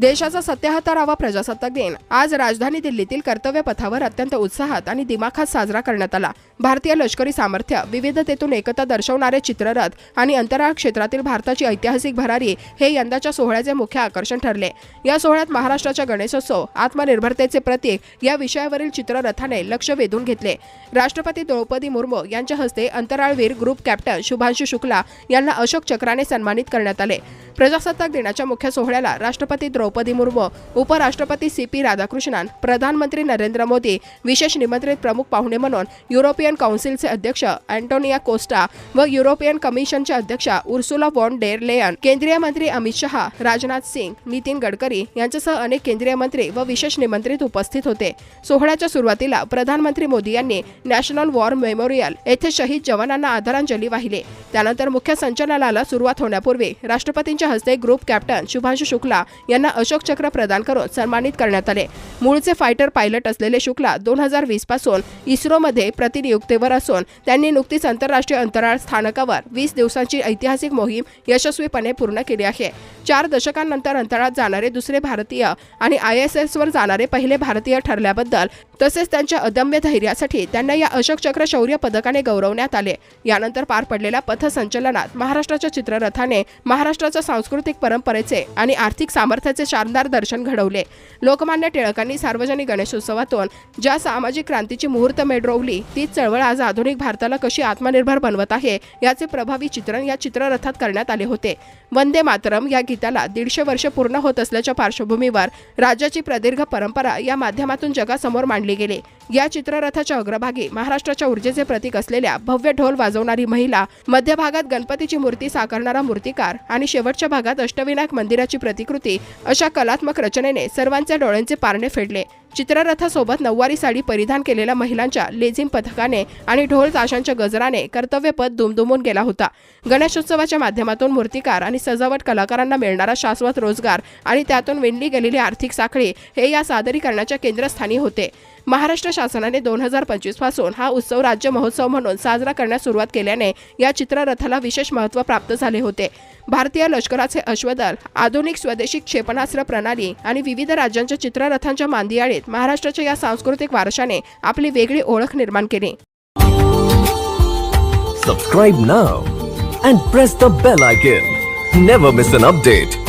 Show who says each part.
Speaker 1: देशाचा सत्याहत्तरावा प्रजासत्ताक दिन. आज राजधानी दिल्लीतील कर्तव्य पथावर अत्यंत उत्साहात आणि दिमाखात साजरा करण्यात आला. भारतीय लष्करी सामर्थ्य विविधतेतून एकता दर्शवणारे चित्ररथ आणि अंतराळ क्षेत्रातील भारताची ऐतिहासिक भरारी हे यंदाच्या सोहळ्याचे मुख्य आकर्षण ठरले. या सोहळ्यात महाराष्ट्राच्या गणेशोत्सव आत्मनिर्भरतेचे प्रतीक या विषयावरील चित्ररथाने लक्ष वेधून घेतले. राष्ट्रपती द्रौपदी मुर्मू यांच्या हस्ते अंतराळवीर ग्रुप कॅप्टन शुभांशु शुक्ला यांना अशोक चक्राने सन्मानित करण्यात आले. प्रजासत्ताक दिनाच्या मुख्य सोहळ्याला राष्ट्रपती द्रौपदी मुर्मू उपराष्ट्रपती सी पी राधाकृष्णन प्रधानमंत्री नरेंद्र मोदी विशेष निमंत्रित प्रमुख पाहुणे म्हणून युरोपियन काउन्सिलचे अध्यक्ष अँटोनिया कोस्टा व युरोपियन कमिशनचे अध्यक्ष उर्सुला वॉन डेर लेयन केंद्रीय मंत्री अमित शहा राजनाथ सिंग नितीन गडकरी यांच्यासह अनेक केंद्रीय मंत्री व विशेष निमंत्रित उपस्थित होते. सोहळ्याच्या सुरुवातीला प्रधानमंत्री मोदी यांनी नॅशनल वॉर मेमोरियल येथे शहीद जवानांना आदरांजली वाहिली. त्यानंतर मुख्य संचलनाला सुरुवात होण्यापूर्वी राष्ट्रपतींच्या हस्ते ग्रुप कॅप्टन शुभांशु शुक्ला यांना अशोक चक्र प्रदान करून सन्मानित करण्यात आले. मूळचे फायटर पायलट असलेले शुक्ला दोन हजार वीसपासून इस्रोमध्ये प्रतिनियुक्तीवर असून त्यांनी नुकतीच आंतरराष्ट्रीय अंतराळ स्थानकावर वीस दिवसांची ऐतिहासिक मोहीम यशस्वीपणे पूर्ण केली आहे. चार दशकांनंतर अंतराळात जाणारे दुसरे भारतीय आणि आय एस एसवर जाणारे पहिले भारतीय ठरल्याबद्दल तसेच त्यांच्या अदम्य धैर्यासाठी त्यांना या अशोक चक्र शौर्य पदकाने गौरवण्यात आले. यानंतर पार पडलेल्या पथसंचलनात महाराष्ट्राच्या चित्ररथाने महाराष्ट्राच्या सांस्कृतिक परंपरेचे आणि आर्थिक सामर्थ्याचे शानदार दर्शन घडवले. लोकमान्य टिळकांनी सार्वजनिक गणेशोत्सवातून ज्या सामाजिक क्रांतीची मुहूर्त रोवली तीच चळवळ आज आधुनिक भारताला कशी आत्मनिर्भर बनवत आहे याचे प्रभावी चित्रण या चित्ररथात करण्यात आले होते. वंदे मातरम या गीताला दीडशे वर्ष पूर्ण होत असल्याच्या पार्श्वभूमीवर राज्याची प्रदीर्घ परंपरा या माध्यमातून जगासमोर मांडली गेली. या चित्ररथाच्या अग्रभागी महाराष्ट्राच्या ऊर्जेचे प्रतीक असलेल्या भव्य ढोल वाजवणारी महिला मध्यभागात गणपतीची मूर्ती साकारणारा मूर्तिकार आणि शेवटच्या भागात अष्टविनायक मंदिराची प्रतिकृती अशा कलात्मक रचनेने सर्वांच्या डोळ्यांचे पारणे फेडले. चित्ररथासोबत नऊवारी साडी परिधान केलेल्या महिलांच्या लेझिम पथकाने आणि ढोल ताशांच्या गजराने कर्तव्यपद दुमदुमून गेला होता. गणेशोत्सवाच्या माध्यमातून मूर्तिकार आणि सजावट कलाकारांना मिळणारा शाश्वत रोजगार आणि त्यातून विणली गेलेली आर्थिक साखळी हे या सादरीकरणाच्या केंद्रस्थानी होते. महाराष्ट्र शासनाने दोन हजार पंचवीसपासून हा उत्सव राज्य महोत्सव म्हणून साजरा करण्यास सुरुवात केल्याने या चित्ररथाला विशेष महत्त्व प्राप्त झाले होते. भारतीय लष्कराचे अश्वदल आधुनिक स्वदेशी क्षेपणास्त्र प्रणाली आणि विविध राज्यांच्या चित्ररथांच्या मांदियाळीत करीत महाराष्ट्राच्या या सांस्कृतिक वारशाने आपली वेगळी ओळख निर्माण केली.
Speaker 2: Subscribe now and press the bell icon never miss an update